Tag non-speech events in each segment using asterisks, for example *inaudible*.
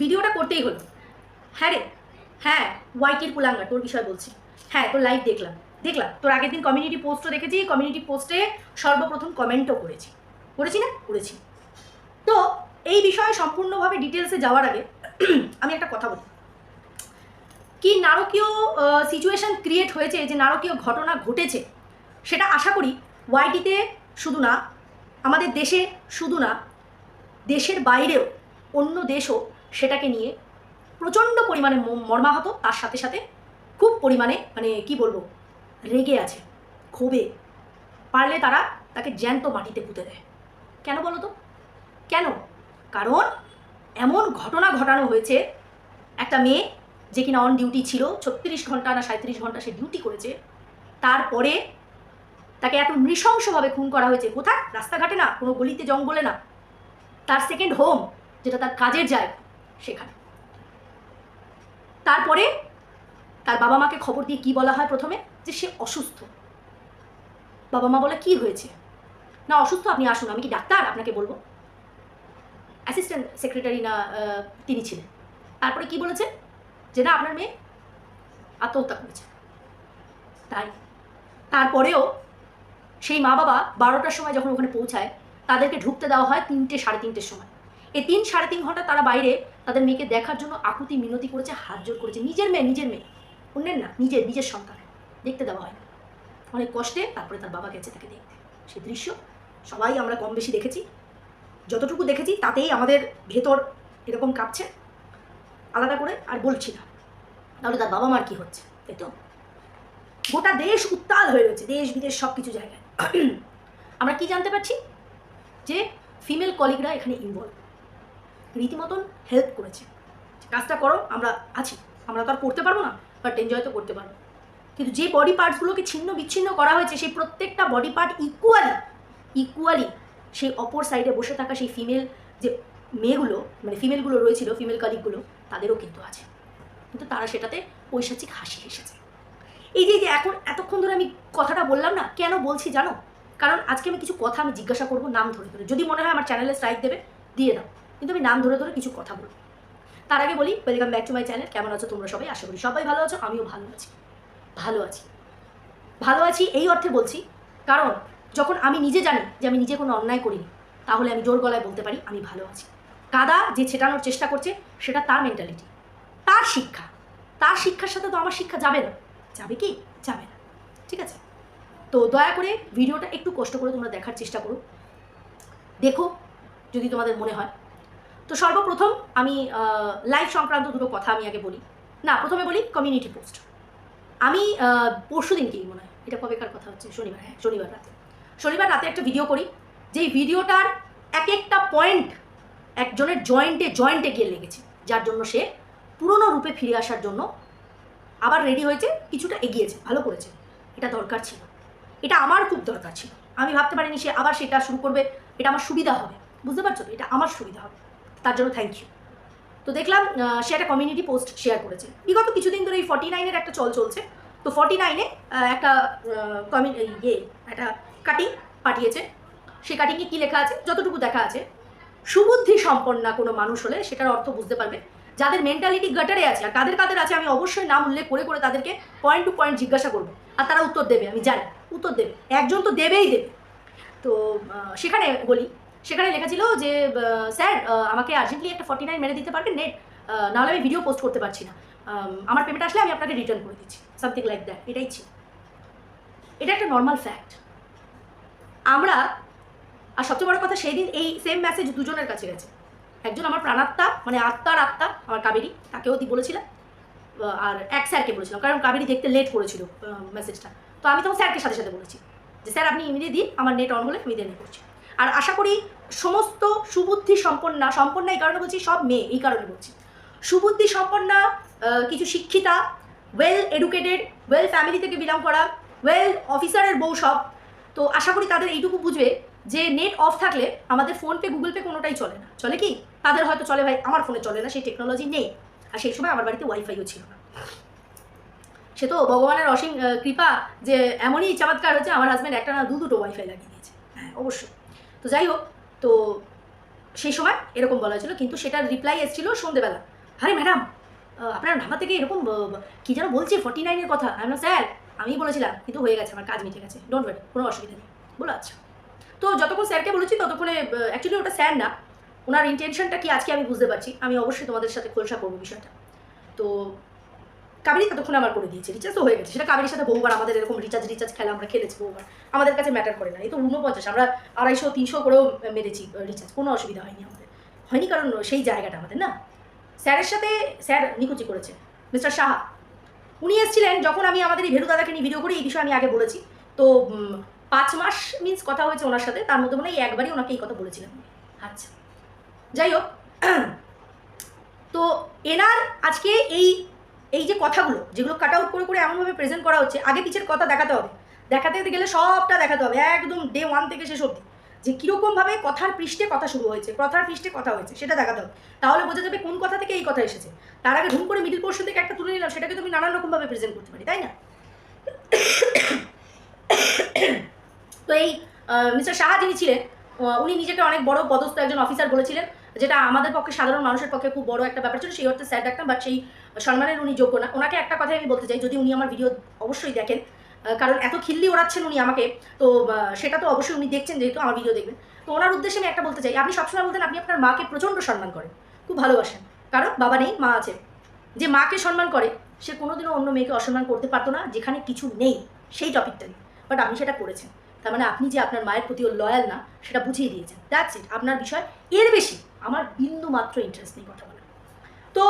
ভিডিওটা করতেই হলো। হ্যাঁ রে? হ্যাঁ ওয়াইটির কুলাঙ্গা তোর বিষয় বলছি। হ্যাঁ তোর লাইভ দেখলাম। দেখলাম, তোর আগের দিন কমিউনিটি পোস্টও দেখেছি কমিউনিটি পোস্টে সর্বপ্রথম কমেন্টও করেছি। করেছি না? করেছি। তো এই বিষয়ে সম্পূর্ণভাবে ডিটেলসে যাওয়ার আগে *clears throat* আমি একটা কথা বলি। কি নারকীয় সিচুয়েশন ক্রিয়েট হয়েছে, যে নারকীয় ঘটনা ঘটেছে, সেটা আশা করি ওয়াইটিতে শুধু না, আমাদের দেশে শুধু না, দেশের বাইরেও, অন্য দেশও সেটাকে নিয়ে প্রচণ্ড পরিমাণে মর্মাহত। তার সাথে সাথে খুব পরিমাণে মানে কি বলব, রেগে আছে, ক্ষোভে। পারলে তারা তাকে জ্যান্ত মাটিতে পুঁতে দেয়। কেন বলো তো? কেন? কারণ এমন ঘটনা ঘটানো হয়েছে, একটা মেয়ে যে কিনা অন ডিউটি ছিল, ছত্রিশ ঘণ্টা না সাঁত্রিশ ঘণ্টা সে ডিউটি করেছে, তারপরে তাকে এত নৃশংসভাবে খুন করা হয়েছে। কোথায়? রাস্তাঘাটে না? কোনো গলিতে জঙ্গলে না? তার সেকেন্ড হোম যেটা তার কাজের জায়গা সেখানে। তারপরে তার বাবা মাকে খবর দিয়ে কি বলা হয় প্রথমে? যে সে অসুস্থ। বাবা মা বলে, কি হয়েছে? না, অসুস্থ, আপনি আসুন, আমি কি ডাক্তার? আপনাকে বলব। অ্যাসিস্ট্যান্ট সেক্রেটারি না তিনি ছিলেন। তারপরে কি বলেছে? যে না, আপনার মেয়ে আত্মহত্যা করেছে। তাই। তারপরেও সেই মা বাবা বারোটার সময় যখন ওখানে পৌঁছায়, তাদেরকে ঢুকতে দেওয়া হয় তিনটে, সাড়ে তিনটের সময়। এই তিন, সাড়ে তিন ঘণ্টা তারা বাইরে তাদের মেয়েকে দেখার জন্য আকুতি মিনতি করেছে, হাত জোর করেছে। নিজের মেয়ে নিজের মেয়ে। অন্যের না, নিজের নিজের সন্তান দেখতে দেওয়া হয়। অনেক কষ্টে তারপরে তার বাবা গেছে তাকে দেখতে। সেই দৃশ্য সবাই আমরা কম বেশি দেখেছি। যতটুকু দেখেছি, তাতেই আমাদের ভেতর এরকম কাঁপছে। আলাদা করে আর বলছি না। তাহলে তার বাবা মার কি হচ্ছে? তাই তো? গোটা দেশ উত্তাল হয়ে রয়েছে, দেশ বিদেশ সব কিছু জায়গায়। আমরা কি জানতে পারছি? যে ফিমেল কলিগরা এখানে ইনভলভ রীতিমতন হেল্প করেছে। কাজটা করো, আমরা আছি। আমরা তো আর করতে পারব না বাট এনজয় তো করতে পারব। কিন্তু যে বডি পার্টসগুলোকে ছিন্ন বিচ্ছিন্ন করা হয়েছে, সেই প্রত্যেকটা বডি পার্ট ইকুয়ালি ইকুয়ালি সেই অপর সাইডে বসে থাকা সেই ফিমেল যে মেয়েগুলো মানে ফিমেলগুলো রয়েছিল ফিমেল কালিগগুলো তাদেরও কিন্তু আছে। কিন্তু তারা সেটাতে পৈশাচিক হাসি হেসেছে। এই যে যে এখন এতক্ষণ ধরে আমি কথাটা বললাম না, কেন বলছি জানো? কারণ আজকে আমি কিছু কথা আমি জিজ্ঞাসা করব নাম ধরে ধরে। যদি মনে হয় আমার চ্যানেলে স্ট্রাইক দেবে, দিয়ে দাও। কিন্তু আমি নাম ধরে ধরে কিছু কথা বলব। তার আগে বলি welcome back to my channel কেমন আছো তোমরা সবাই? আশা করি সবাই ভালো আছো, আমিও ভালো আছি। ভালো আছি। ভালো আছি এই অর্থে বলছি, কারণ যখন আমি নিজে জানি যে আমি নিজে কোনো অন্যায় করিনি, তাহলে আমি জোর গলায় বলতে পারি, আমি ভালো আছি। কাদা যে ছেটানোর চেষ্টা করছে, সেটা তার মেন্টালিটি তার শিক্ষা। তার শিক্ষার সাথে তো আমার শিক্ষা যাবে না। যাবে কি? যাবে না। ঠিক আছে? তো দয়া করে ভিডিওটা একটু কষ্ট করে তোমরা দেখার চেষ্টা করো। দেখো, যদি তোমাদের মনে হয়। তো সর্বপ্রথম আমি লাইভ সংক্রান্ত দুটো কথা আমি আগে বলি। না, প্রথমে বলি কমিউনিটি পোস্ট আমি পরশু দিনকেই মনে হয়? এটা কবেকার কথা হচ্ছে? শনিবার হ্যাঁ শনিবার রাতে। শনিবার রাতে একটা ভিডিও করি, যেই ভিডিওটার এক একটা পয়েন্ট একজনের জয়েন্টে জয়েন্টে গিয়ে লেগেছে, যার জন্য সে পুরনো রূপে ফিরে আসার জন্য আবার রেডি হয়েছে, কিছুটা এগিয়েছে, ভালো করেছে। এটা দরকার ছিল। এটা আমার খুব দরকার ছিল। আমি ভাবতে পারিনি সে আবার সেটা শুরু করবে। এটা আমার সুবিধা হবে। বুঝতে পারছ এটা আমার সুবিধা হবে। তার জন্য থ্যাংক ইউ তো দেখলাম সে একটা কমিউনিটি পোস্ট শেয়ার করেছে। বিগত কিছুদিন ধরে এই ফর্টি নাইনের একটা চল চলছে। তো ফর্টি নাইনে একটা কমি ইয়ে একটা কাটিং পাঠিয়েছে। সে কাটিংয়ে কী লেখা আছে? যতটুকু দেখা আছে, সুবুদ্ধি সম্পন্না কোনো মানুষ হলে সেটার অর্থ বুঝতে পারবে। যাদের মেন্টালিটি গাটারে আছে, আর কাদের কাদের আছে, আমি অবশ্যই নাম উল্লেখ করে করে তাদেরকে পয়েন্ট টু পয়েন্ট জিজ্ঞাসা করব। আর তারা উত্তর দেবে, আমি জানি, উত্তর দেবে। একজন তো দেবেই দেবে। তো সেখানে বলি সেখানে লেখা ছিল যে স্যার আমাকে আর্জেন্টলি একটা ফর্টি নাইন মেরে দিতে পারবেন নেট নাহলে আমি ভিডিও পোস্ট করতে পারছি না। আমার পেমেন্ট আসলে আমি আপনাকে রিটার্ন করে দিচ্ছি। সামথিং লাইক দ্যাট এটাই ছিল। এটা একটা নর্মাল ফ্যাক্ট আমরা, আর সবচেয়ে বড় কথা সেই দিন এই সেম মেসেজ দুজনের কাছে গেছে। একজন আমার প্রাণাত্মা মানে আত্মার আত্মা, আমার কাবেরি, তাকেও বলেছিলাম। আর এক স্যারকে বলেছিলাম, কারণ কাবেরি দেখতে লেট করেছিল মেসেজটা তো আমি তখন স্যারকে সাথে সাথে বলেছি যে, স্যার, আপনি ইমিডিয়েট দিন, আমার নেট অন হলে আমি দেন করছি। আর আশা করি সমস্ত সুবুদ্ধি সম্পন্না সম্পন্না এই কারণে বলছি সব মেয়ে, এই কারণে বলছি। সুবুদ্ধি সম্পন্না কিছু শিক্ষিতা ওয়েল এডুকেটেড ওয়েল ফ্যামিলি থেকে বিলং করা ওয়েল অফিসারের বউ সব। তো আশা করি তাদের এইটুকু বুঝবে যে নেট অফ থাকলে আমাদের ফোনপে গুগল পে কোনোটাই চলে না। চলে কি? তাদের হয়তো চলে ভাই, আমার ফোনে চলে না, সেই টেকনোলজি নেই। আর সেই সময় আমার বাড়িতে ওয়াইফাইও ছিল না। সে তো ভগবানের অসীম কৃপা যে এমনই চমৎকার হচ্ছে আমার হাজব্যান্ড একটা না দু দুটো ওয়াইফাই লাগিয়ে দিয়েছে। হ্যাঁ অবশ্যই। তো যাই হোক, তো সেই সময় এরকম বলা হয়েছিল, কিন্তু সেটার রিপ্লাই এসেছিল সন্ধেবেলা। আরে ম্যাডাম আপনার নাম্বার থেকে এরকম কি যেন বলছে ফর্টি নাইনের কথা। আমি স্যার, আমি বলেছিলাম, কিন্তু হয়ে গেছে, আমার কাজ মিটে গেছে। ডোন্ট ওয়ারি কোনো অসুবিধা নেই। বলো আচ্ছা। তো যতক্ষণ স্যারকে বলেছি, ততক্ষণে অ্যাকচুয়ালি ওটা স্যার না, ওনার ইন্টেনশনটা কি, আজকে আমি বুঝতে পারছি। আমি অবশ্যই তোমাদের সাথে খোলসা করব বিষয়টা। তো কাবেরি ততক্ষণ আমার করে দিয়েছে রিচার্জ তো হয়ে গেছে। সেটা কাবেরির সাথে বহুবার আমাদের এরকম রিচার্জ রিচার্জ খেলা আমরা খেলেছি বহুবার। আমাদের কাছে ম্যাটার করে না। এই তো উনপঞ্চাশ, আমরা আড়াইশো, তিনশো করেও মেরেছি রিচার্জ কোনো অসুবিধা হয়নি আমাদের। হয়নি কারণ সেই জায়গাটা আমাদের, না? স্যারের সাথে, স্যার নিকুচি করেছে মিস্টার সাহা। উনি এসেছিলেন যখন আমি আমাদের এই ভেরু দাদাকে নিয়ে ভিডিও করি, এই বিষয়ে আমি আগে বলেছি। তো পাঁচ মাস মিন্স কথা হয়েছে ওনার সাথে, তার মধ্যে মনে হয় একবারই ওনাকে এই কথা বলেছিলাম। আচ্ছা যাই হোক। *clears throat* তো, এনার আজকে এই এই যে কথাগুলো, যেগুলো কাট আউট করে করে এমনভাবে প্রেজেন্ট করা হচ্ছে, আগে পিছের কথা দেখাতে হবে। দেখাতে গেলে সবটা দেখাতে হবে, একদম ডে ওয়ান থেকে শেষ অবধি। যে কীরকমভাবে কথার পৃষ্ঠে কথা শুরু হয়েছে, কথার পৃষ্ঠে কথা হয়েছে, সেটা দেখাতে হবে। তাহলে বোঝা যাবে কোন কথা থেকে এই কথা এসেছে। তার আগে ঢুম করে মিডিল পোর্শন থেকে একটা তুলে নিলাম, সেটাকে তুমি নানান রকমভাবে প্রেজেন্ট করতে পারি, তাই না? তো এই মিস্টার সাহা যিনি ছিলেন উনি নিজেকে অনেক বড় পদস্থ একজন অফিসার বলেছিলেন। যেটা আমাদের পক্ষে, সাধারণ মানুষের পক্ষে খুব বড় একটা ব্যাপার ছিল, সেই অর্থে স্যার ডাকতাম বাট সেই সম্মানের উনি যোগ্য না। ওনাকে একটা কথাই আমি বলতে চাই, যদি উনি আমার ভিডিও অবশ্যই দেখেন কারণ এত খিল্লি ওড়াচ্ছেন উনি আমাকে, তো সেটা তো অবশ্যই উনি দেখছেন, যেহেতু আমার ভিডিও দেখবেন। তো ওনার উদ্দেশ্যে আমি একটা বলতে চাই, আপনি সবসময় বলতেন আপনি আপনার মাকে প্রচণ্ড সম্মান করেন, খুব ভালোবাসেন। কারণ বাবা নেই, মা আছে। যে মাকে সম্মান করে, সে কোনোদিনও অন্য মেয়েকে অসম্মান করতে পারতো না, যেখানে কিছু নেই, সেই টপিকটা বাট আপনি সেটা করেছেন। তার মানে আপনি যে আপনার মায়ের প্রতিও লয়াল না, সেটা বুঝিয়ে দিয়েছেন। দ্যাটস ইট আপনার বিষয় এর বেশি। আমার বিন্দু মাত্র ইন্টারেস্ট নেই কথা বলে তো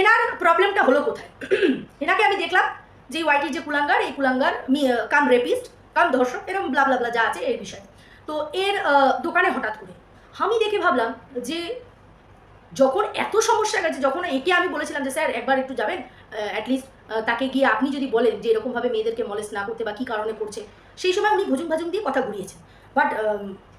এনার প্রবলেমটা হলো কোথায়? *clears throat* এনাকে আমি দেখলাম যে এই ওয়াইটির যে কুলাঙ্গার, এই কুলাঙ্গার কাম রেপিস্ট কাম ধর্ষক এরকম ব্লা ব্লা ব্লা যা আছে এর বিষয়ে। তো এর দোকানে হঠাৎ করে আমি দেখে ভাবলাম যে যখন এত সমস্যা গেছে, যখন একে আমি বলেছিলাম যে, স্যার, একবার একটু যাবেন অ্যাটলিস্ট তাকে গিয়ে আপনি যদি বলেন যে এরকমভাবে মেয়েদেরকে মলেস্ট না করতে বা কী কারণে করছে সেই সময় উনি ভুজুং ভাজুং দিয়ে কথা ঘুরিয়েছেন। বাট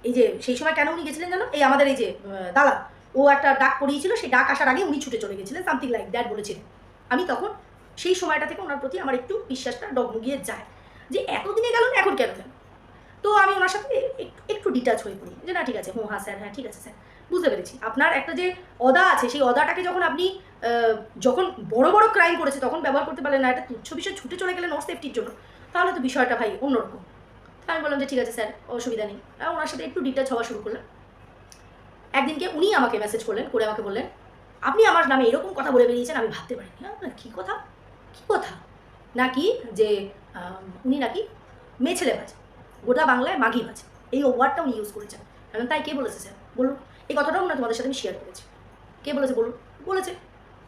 এই যে সেই সময় কেন উনি গেছিলেন জানো? এই আমাদের এই যে দাদা, ও একটা ডাক পড়িয়েছিল, সেই ডাক আসার আগে উনি ছুটে চলে গেছিলেন সামথিং লাইক দ্যাট বলেছিলেন। আমি তখন সেই সময়টা থেকে ওনার প্রতি আমার একটু বিশ্বাসটা ডগমগিয়ে যায়। যে এতদিনে গেল না এখন কেন গেল তো আমি ওনার সাথে একটু- ডিটাচ হয়ে পড়ি। যে না, ঠিক আছে, হুঁ হ্যাঁ স্যার হ্যাঁ ঠিক আছে, স্যার, বুঝতে পেরেছি। আপনার একটা যে অদা আছে, সেই অদাটাকে যখন আপনি যখন বড় বড় ক্রাইম করেছে, তখন ব্যবহার করতে পারলেন না, একটা তুচ্ছ বিষয় ছুটে চলে গেলেন ওর সেফটির জন্য, তাহলে তো বিষয়টা ভাই অন্যরকম। তা আমি বললাম যে ঠিক আছে স্যার, অসুবিধা নেই। ওনার সাথে একটু ডিটাচ হওয়া শুরু করলাম। একদিনকে উনি আমাকে মেসেজ করলেন, করে আমাকে বললেন, আপনি আমার নামে এরকম কথা বলে বেরিয়েছেন, আমি ভাবতে পারিনি। হ্যাঁ কী কথা? কী কথা? নাকি যে উনি নাকি মেয়ে ছেলে বাজে গোটা বাংলায় মাঘি বাজে এই ওয়ার্ডটা উনি ইউজ করেছেন। কারণ তাই কে বলেছে স্যার? বলুন, এই কথাটাও না তোমাদের সাথে আমি শেয়ার করেছি। কে বলেছে বলুন? বলেছে।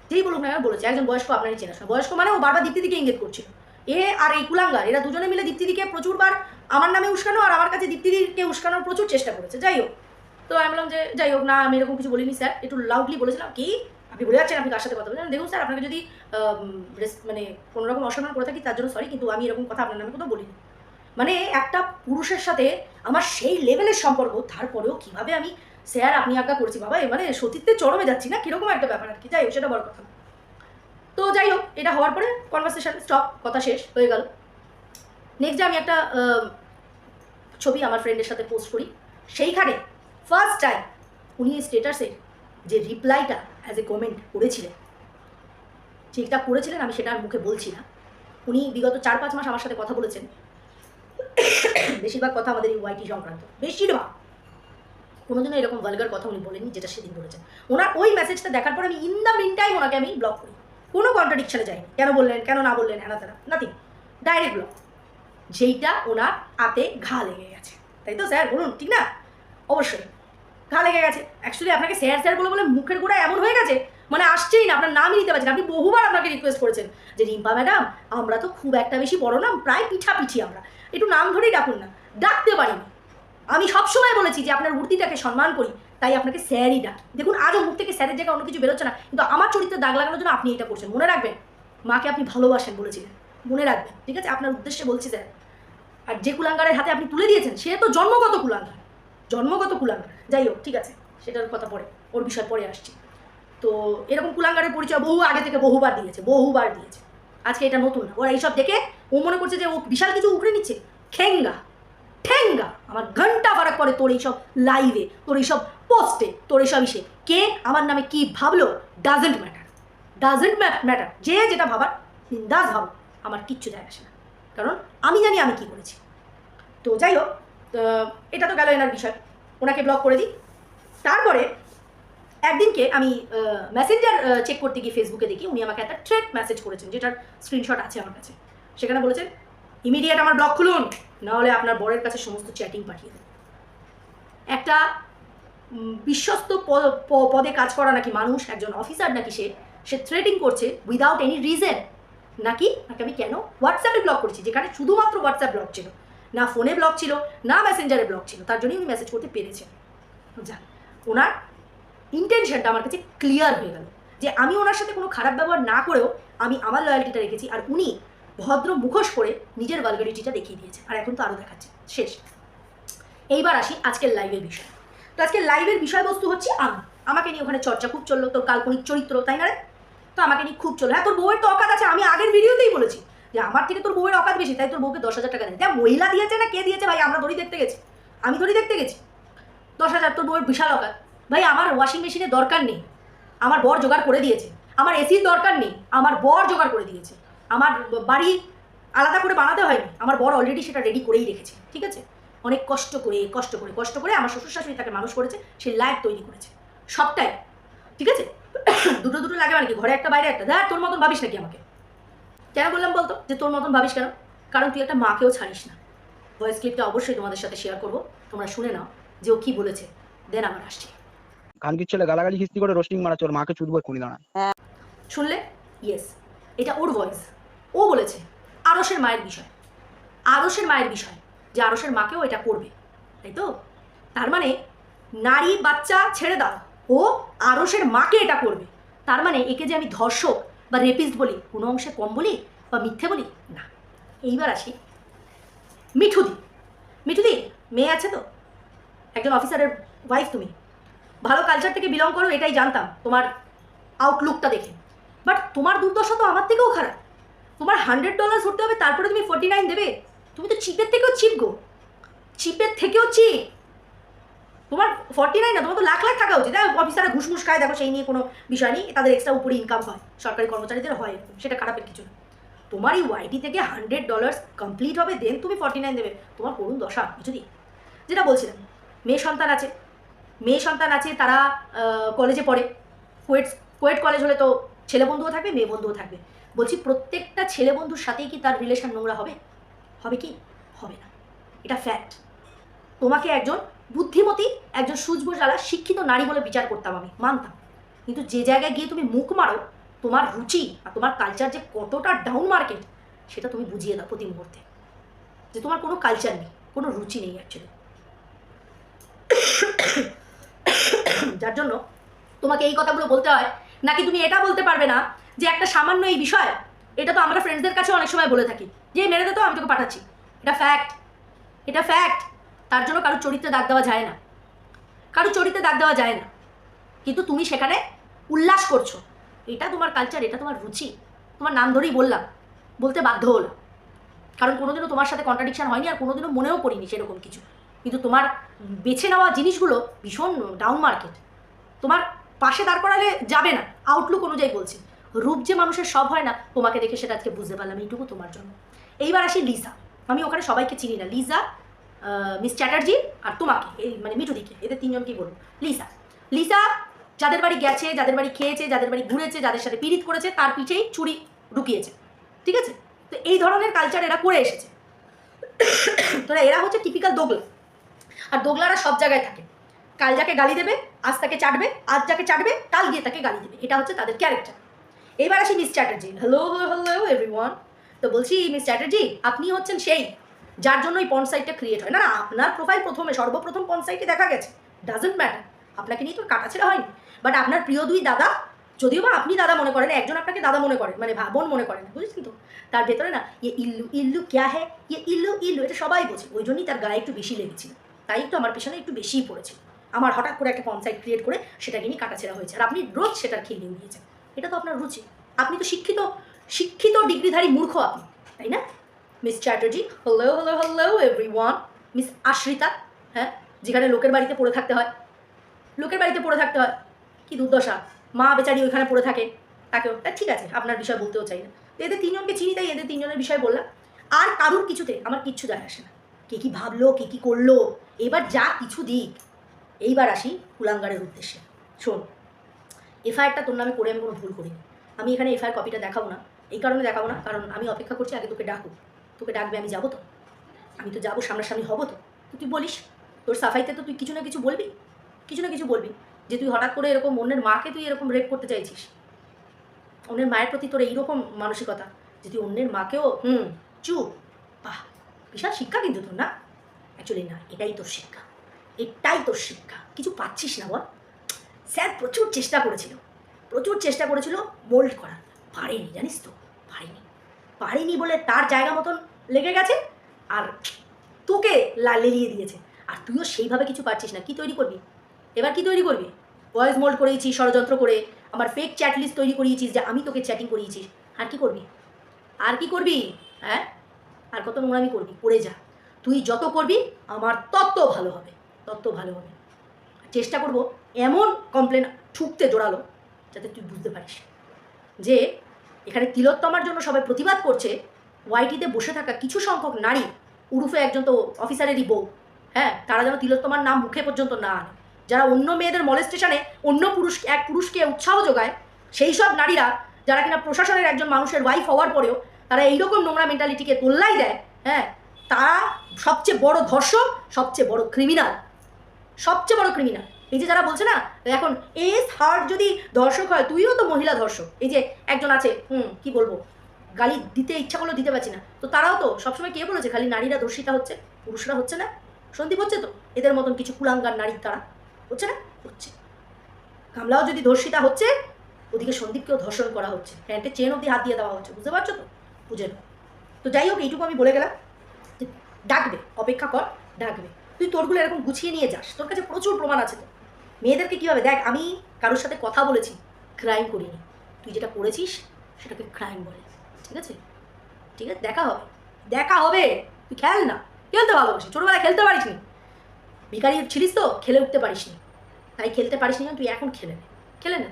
যেই বলুন না বলেছে। একজন বয়স্ক আপনারই চেনাশোনা বয়স্ক মানে ও বারবার দীপ্তি দিকে ইঙ্গিত করছিল। এ আর এই কুলাঙ্গার, এরা দুজনে মিলে দীপ্তিদিকে প্রচুরবার আমার নামে উস্কানো আর আমার কাছে দীপ্তিদিকে উস্কানোর প্রচুর চেষ্টা করেছে, যাই হোক। তো আমি বললাম যে, যাই হোক না, আমি এরকম কিছু বলিনি স্যার, একটু লাউডলি বলেছিলাম, কি? আপনি বলে যাচ্ছেন, আপনি কার সাথে কথা বলছেন? দেখুন স্যার, আপনাকে যদি মানে কোনো রকম অসম্মান করে থাকি, তার জন্য সরি কিন্তু আমি এরকম কথা আপনার নামে কোথাও বলিনি। মানে একটা পুরুষের সাথে আমার সেই লেভেলের সম্পর্ক, তারপরেও কীভাবে আমি, স্যার, আপনি আজ্ঞা করছি, বাবা, এ মানে সতীত্বের চরমে যাচ্ছি না? কীরকম একটা ব্যাপার আর কি? যাই হোক, সেটা বড় কথা। তো যাই হোক, এটা হওয়ার পরে কনভারসেশন স্টপ কথা শেষ, হয়ে গেল। নেক্সট আমি একটা ছবি আমার ফ্রেন্ডের সাথে পোস্ট করি। সেইখানে ফার্স্ট টাইম উনি এই স্টেটাসের যে রিপ্লাইটা অ্যাজ এ কমেন্ট করেছিলেন যেটা করেছিলেন আমি সেটা আর মুখে বলছি না। উনি বিগত চার পাঁচ মাস আমার সাথে কথা বলেছেন। বেশিরভাগ কথা আমাদের এই ওয়াইটি সংক্রান্ত। বেশিরভাগ। কোনোদিনও এরকম ভালগার কথা উনি বলেননি, যেটা সেদিন বলেছেন। ওনার ওই মেসেজটা দেখার পর আমি ইন দ্য মিন টাইম ওনাকে আমি ব্লক করি। কোনো কন্ট্রাডিকশনে যাইনি। কেন বললেন, কেন না বললেন হ্যাঁ তারা নাথিং ডাইরেক্ট ব্লক যেইটা ওনার হাতে ঘা লেগে গেছে। তাই তো স্যার? বলুন, ঠিক না? অবশ্যই। ঘা লেগে গেছে। অ্যাকচুয়ালি আপনাকে স্যার স্যার বলে বলে মুখের গোড়া এমন হয়ে গেছে মানে আসছেই না, আপনার নামই নিতে পারছেন আপনি বহুবার আপনাকে রিকোয়েস্ট করেছেন যে, রিম্পা ম্যাডাম, আমরা তো খুব একটা বেশি বড় নাম প্রায় পিঠাপিঠি আমরা। একটু নাম ধরেই ডাকুন না। ডাকতে পারিনি আমি সবসময় বলেছি যে, আপনার মূর্তিটাকে সম্মান করি, তাই আপনাকে স্যারই ডাকি। দেখুন, আজও মুখ থেকে স্যারের জায়গায় অন্য কিছু বেরোচ্ছে না, কিন্তু আমার চরিত্রে দাগ লাগানোর জন্য আপনি এটা করছেন। মনে রাখবেন, মাকে আপনি ভালোবাসেন বলেছিলেন। মনে রাখবেন, ঠিক আছে? আপনার উদ্দেশ্যে বলছি, স্যার। আর যে কুলাঙ্গারের হাতে আপনি তুলে দিয়েছেন, সে তো জন্মগত কুলাঙ্গার। জন্মগত কুলাঙ্গার। যাই হোক, ঠিক আছে, সেটার কথা পরে, ওর বিষয় পরে আসছি। তো এরকম কুলাঙ্গারের পরিচয় বহু আগে থেকে বহুবার দিয়েছে বহুবার দিয়েছে। আজকে এটা নতুন না। ওরা এইসব দেখে ও মনে করছে যে ও বিশাল কিছু উখড়ে নিচ্ছে। ঠেঙ্গা ঠেঙ্গা। আমার ঘণ্টা ফারাক পরে তোর এইসব লাইভে তোর এইসব পোস্টে তোর এসব ইসে। কে আমার নামে কি ভাবলো? ডাজেন্ট ম্যাটার ডাজেন্ট ম্যাটার যে যেটা ভাবার, বিন্দাস ভাবো। আমার কিচ্ছু যায় আসে না। কারণ আমি জানি আমি কি করেছি। তো যাই হোক এটা তো গেল এনার বিষয়। ওনাকে ব্লক করে দিই। তারপরে একদিনকে আমি মেসেঞ্জার চেক করতে গিয়ে ফেসবুকে দেখি উনি আমাকে একটা থ্রেড মেসেজ করেছেন, যেটার স্ক্রিনশট আছে আমার কাছে। সেখানে বলেছেন ইমিডিয়েট আমার ব্লক খুলুন, নাহলে আপনার বরের কাছে সমস্ত চ্যাটিং পাঠিয়ে দেন একটা বিশ্বস্ত পদে কাজ করা নাকি মানুষ, একজন অফিসার নাকি সে সে থ্রেডিং করছে উইদাউট এনি রিজন নাকি? নাকি আমি কেন? হোয়াটসঅ্যাপে ব্লক করেছি, যেখানে শুধুমাত্র হোয়াটসঅ্যাপ ব্লক ছিল। না ফোনে ব্লক ছিল, না মেসেঞ্জারে ব্লক ছিল, তার জন্যই উনি মেসেজ করতে পেরেছেন। যান ওনার ইন্টেনশনটা আমার কাছে ক্লিয়ার হয়ে গেল, যে আমি ওনার সাথে কোনো খারাপ ব্যবহার না করেও আমি আমার লয়্যালটিটা রেখেছি আর উনি ভদ্র মুখোশ করে নিজের ভালগারিটিটা দেখিয়ে দিয়েছে আর এখন তো আরও দেখাচ্ছে। শেষ। এইবার আসি আজকের লাইভের বিষয়। তো আজকের লাইভের বিষয়বস্তু হচ্ছে আমি। আমাকে নিয়ে ওখানে চর্চা খুব চলল, তোর কাল্পনিক চরিত্র, তাই না রে? তো আমাকে নিয়ে খুব চলল হ্যাঁ তোর বউয়ের তো অকাত আছে, আমি আগের ভিডিওতেই বলেছি যে আমার থেকে তোর বউয়ের অকাত বেশি, তাই তোর বউকে দশ হাজার টাকা দেয় দেখ, মহিলা দিয়েছে না কে দিয়েছে ভাই? আমরা ধরি দেখতে গেছি। আমি ধরি দেখতে গেছি। দশ হাজার, তোর বউয়ের বিশাল অকাত। ভাই, আমার ওয়াশিং মেশিনের দরকার নেই। আমার বর জোগাড় করে দিয়েছে। আমার এসির দরকার নেই। আমার বর জোগাড় করে দিয়েছে। আমার বাড়ি আলাদা করে বানাতে হয়নি। আমার বর অলরেডি সেটা রেডি করেই রেখেছে। ঠিক আছে? অনেক কষ্ট করে কষ্ট করে কষ্ট করে আমার শ্বশুর শাশুড়ি তাকে মানুষ করেছে। সে লাইফ তৈরি করেছে। সবটাই। ঠিক আছে? দুটো দুটো লাগে মানে কি? ঘরে একটা বাইরে একটা। দেখ তোর মতন ভাবিস নাকি আমাকে? কেন বললাম বলতো? যে তোর মতন ভাবিস কেন? কারণ তুই একটা মাকেও ছাড়িস না। ভয়েস ক্লিপটা অবশ্যই তোমাদের সাথে শেয়ার করব। তোমরা শুনে নাও যে ও কী বলেছে। দেন আমার আসছি। খানকির ছেলে গালাগালি হিস্তি করে রোস্টিং মারাচ্ছে ওর মাকে চুদবো এক্ষুনি দাঁড়ায় শুনলে? ইয়েস এটা ওর ভয়েস ও বলেছে আরসের মায়ের বিষয়। আরসের মায়ের বিষয় যে আরসের মাকেও এটা করবে। তাই তো? তার মানে নারী বাচ্চা ছেড়ে দাও। ও আরসের মাকে এটা করবে। তার মানে একে যে আমি ধর্ষক বা রেপিস্ট বলি, কোনো অংশে কম বলি বা মিথ্যে বলি, না। এইবার আসি মিঠুদি। মিঠুদি, মেয়ে আছে তো? একজন অফিসারের ওয়াইফ তুমি। ভালো কালচার থেকে বিলং করো, এটাই জানতাম, তোমার আউটলুকটা দেখে। বাট তোমার দুর্দশা তো আমার থেকেও খারাপ। তোমার হান্ড্রেড ডলার ধরতে হবে, তারপরে তুমি ফোর্টি নাইন দেবে? তুমি তো চিপের থেকেও চিপ গো। চিপের থেকেও চিপ তোমার ফর্টি নাইন না, তোমার তো লাখ লাখ টাকা উচিত। অফিসাররা ঘুষমুষ খায়, দেখো, সেই নিয়ে কোনো বিষয় নেই। তাদের এক্সট্রা উপরে ইনকাম হয়। সরকারি কর্মচারীদের হয় সেটা খারাপের কিছু না। তোমার এই ওয়াইটি থেকে হান্ড্রেড ডলার্স কমপ্লিট হবে দেন তুমি ফর্টি নাইন দেবে। তোমার করুন দশা, বুঝলি? যেটা বলছিলাম, মেয়ে সন্তান আছে। মেয়ে সন্তান আছে, তারা কলেজে পড়ে। কোয়েট কোয়েট কলেজ হলে তো ছেলে বন্ধুও থাকবে, মেয়ে বন্ধুও থাকবে। বলছি, প্রত্যেকটা ছেলে বন্ধুর সাথেই কি তার রিলেশন নোংরা হবে? হবে কি? হবে না। এটা ফ্যাক্ট তোমাকে একজন বুদ্ধিমতী একজন সুজবুজালা শিক্ষিত নারী বলে বিচার করতাম আমি, মানতাম। কিন্তু যে জায়গায় গিয়ে তুমি মুখ মারো, তোমার রুচি আর তোমার কালচার যে কতটা ডাউন মার্কেট সেটা তুমি বুঝিয়ে দাও প্রতি মুহূর্তে। যে তোমার কোনো কালচার নেই, কোনো রুচি নেই অ্যাকচুয়ালি যার জন্য তোমাকে এই কথাগুলো বলতে হয়, নাকি তুমি এটা বলতে পারবে না যে একটা সামান্য এই বিষয়, এটা তো আমরা ফ্রেন্ডসদের কাছে অনেক সময় বলে থাকি, যে মেরে দে তো, আমি তোকে পাঠাচ্ছি। এটা ফ্যাক্ট এটা ফ্যাক্ট তার জন্য কারোর চরিত্রে দাগ দেওয়া যায় না। কারও চরিত্রে দাগ দেওয়া যায় না। কিন্তু তুমি সেখানে উল্লাস করছ। এটা তোমার কালচার এটা তোমার রুচি। তোমার নাম ধরেই বললাম, বলতে বাধ্য হলাম। কারণ কোনোদিনও তোমার সাথে কন্ট্রাডিকশন হয়নি আর কোনোদিনও মনেও করিনি সেরকম কিছু। কিন্তু তোমার বেছে নেওয়া জিনিসগুলো ভীষণ ডাউন মার্কেট তোমার পাশে দাঁড় করালে যাবে না। আউটলুক অনুযায়ী বলছি। রূপ যে মানুষের সব হয় না, তোমাকে দেখে সেটা আজকে বুঝতে পারলাম এইটুকু তোমার জন্য। এইবার আসি লিসা। আমি ওখানে সবাইকে চিনি না। লিজা মিস চ্যাটার্জি আর তোমাকে, এই মানে মিঠুদিকে, এদের তিনজনকেই বলব? লিসা লিসা যাদের বাড়ি গেছে, যাদের বাড়ি খেয়েছে, যাদের বাড়ি ঘুরেছে, যাদের সাথে পীড়িত করেছে, তার পিছেই চুরি ঢুকিয়েছে। ঠিক আছে? তো এই ধরনের কালচার এরা করে এসেছে। *coughs* তোরা, এরা হচ্ছে টিপিক্যাল দোগলা। আর দোগলারা সব জায়গায় থাকে। কাল যাকে গালি দেবে, আজ তাকে চাটবে, আজ যাকে চাটবে, কাল গিয়ে তাকে গালি দেবে। এটা হচ্ছে তাদের ক্যারেক্টার এবার আসি Miss Chatterjee hello hello everyone তো বলছি মিস চ্যাটার্জি আপনি হচ্ছেন সেই যার জন্য এই পন সাইটটা ক্রিয়েট হয়। না না, আপনার প্রোফাইল প্রথমে, সর্বপ্রথম পন সাইটে দেখা গেছে। ডাজেন্ট ম্যাটার আপনাকে নিয়ে তো কাটাছেড়া হয়নি। বাট আপনার প্রিয় দুই দাদা, যদিও বা আপনি দাদা মনে করেন, একজন আপনাকে দাদা মনে করেন মানে বোন মনে করেন বুঝেছেন তো? তার ভেতরে না ইয়ে ইল্লু ইল্লু ক্যা হে ইয়ে ইল্লু ইল্লু, এটা সবাই বোঝে। ওই জন্যই তার গায়ে একটু বেশি লেগেছিল। তাই একটু আমার পেছনে একটু বেশিই পড়েছিল। আমার হঠাৎ করে একটা পঞ্চায়েত ক্রিয়েট করে সেটাকে নিয়ে কাটাছেড়া হয়েছে। আর আপনি রোজ সেটার খেলিয়ে নিয়েছেন এটা তো আপনার রুচি। আপনি তো শিক্ষিত শিক্ষিত ডিগ্রিধারী মূর্খ আপনি, তাই না? Miss Chatterjee hello hello hello everyone Miss Ashrita হ্যাঁ? যেখানে লোকের বাড়িতে পড়ে থাকতে হয়। লোকের বাড়িতে পড়ে থাকতে হয়। কি দুর্দশা। মা বেচারি ওইখানে পড়ে থাকে। তাকেও। ঠিক আছে, আপনার বিষয় বলতেও চাই না। এদের তিনজনকে চিনি, তাই এদের তিনজনের বিষয় বললাম। আর কারুর কিছুতে আমার কিচ্ছু যায় আসে না। কে কী ভাবলো, কে কী করল? এবার যা কিছু দিক। এইবার আসি কুলাঙ্গারের উদ্দেশ্যে। শোন, এফআইআরটা তোর নামে করে আমি কোনো ভুল করিনি। আমি এখানে এফআইআর কপিটা দেখাবো না। এই কারণে দেখাবো না, কারণ আমি অপেক্ষা করছি আগে তোকে ডাকুক। তোকে ডাকবে, আমি যাব তো। আমি তো যাব, সামনাসামনি হব তো। তুই বলিস, তোর সাফাইতে তো তুই কিছু না কিছু বলবি, কিছু না কিছু বলবি, যে তুই হঠাৎ করে এরকম অন্যের মাকে তুই এরকম রেপ করতে চাইছিস। অন্যের মায়ের প্রতি তোর এইরকম মানসিকতা, যে তুই অন্যের মাকেও, হুম, চুপ, বাহ, বিশাল শিক্ষা কিন্তু তোর, না? অ্যাকচুয়ালি না, এটাই তোর শিক্ষা, এটাই তোর শিক্ষা। কিছু পাচ্ছিস না বল? স্যার প্রচুর চেষ্টা করেছিল, প্রচুর চেষ্টা করেছিল মোল্ড করার। পারেনি, জানিস তো, পারেনি। পারেনি বলে তার জায়গা মতন লেগে গেছে আর তোকে লেলিয়ে দিয়েছে। আর তুইও সেইভাবে কিছু পারছিস না। কি তৈরি করবি? এবার কি তৈরি করবি? ভয়েস মোল্ড করিয়েছিস, ষড়যন্ত্র করে, আমার ফেক চ্যাট লিস্ট তৈরি করিয়েছিস যে আমি তোকে চ্যাটিং করিয়েছিস। আর কি করবি? আর কি করবি? হ্যাঁ? আর কত নোংরামি করবি? করে যা। তুই যত করবি, আমার তত ভালো হবে। তত ভালো হবে। চেষ্টা করব এমন কমপ্লেন ঠুকতে জোরালো যাতে তুই বুঝতে পারিস। যে এখানে তিলোত্তমার জন্য সবাই প্রতিবাদ করছে ওয়াইটিতে বসে থাকা কিছু সংখ্যক নারী, উরুফে একজন তো অফিসারেরই বউ হ্যাঁ তারা যেন তিলোত্তমার নাম মুখে পর্যন্ত না আনে। যারা অন্য মেয়েদের মলেস্টেশনে অন্য পুরুষ, এক পুরুষকে উৎসাহ যোগায়, সেই সব নারীরা, যারা কিনা প্রশাসনের একজন মানুষের ওয়াইফ হওয়ার পরেও তারা এইরকম নোংরা মেন্টালিটিকে তোল্লাই দেয় হ্যাঁ তারা সবচেয়ে বড় ধর্ষক, সবচেয়ে বড় ক্রিমিনাল সবচেয়ে বড় ক্রিমিনাল এই যে যারা বলছে না, এখন এস হার্ট যদি ধর্ষক হয়, তুইও তো মহিলা ধর্ষক। এই যে একজন আছে, হুম, কি বলব? গালি দিতে ইচ্ছা করলেও দিতে পারছি না। তো তারাও তো সবসময় কে বলেছে? খালি নারীরা ধর্ষিতা হচ্ছে, পুরুষরা হচ্ছে না? সন্দীপ হচ্ছে তো? এদের মতন কিছু কুলাঙ্গার নারী তারা হচ্ছে না? হচ্ছে। কামলাও যদি ধর্ষিতা হচ্ছে, ওদিকে সন্দীপকেও ধর্ষণ করা হচ্ছে। প্যান্টে চেন অব্দি হাত দিয়ে দেওয়া হচ্ছে, বুঝতে পারছ তো? বুঝে নাও। তো যাই হোক, এইটুকু আমি বলে গেলাম। যে ডাকবে, অপেক্ষা কর, ডাকবে। তুই তোরগুলো এরকম গুছিয়ে নিয়ে যাস। তোর কাছে প্রচুর প্রমাণ আছে তো। মেয়েদেরকে কীভাবে? দেখ, আমি কারোর সাথে কথা বলেছি ক্রাইম করিনি। তুই যেটা করেছিস, সেটাকে ক্রাইম বলে। ঠিক আছে? ঠিক আছে, দেখা হবে। দেখা হবে? তুই খেল না। খেলতে ভালোবাসি। ছোটোবেলায় খেলতে পারিস নি। ভিকারি ছিলিস তো, খেলে উঠতে পারিস নি। তাই খেলতে পারিস নি তুই এখন খেলে নে। খেলে নে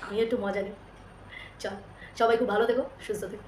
আমি একটু মজা নিই। চল, সবাই খুব ভালো থেকো, সুস্থ থেকো।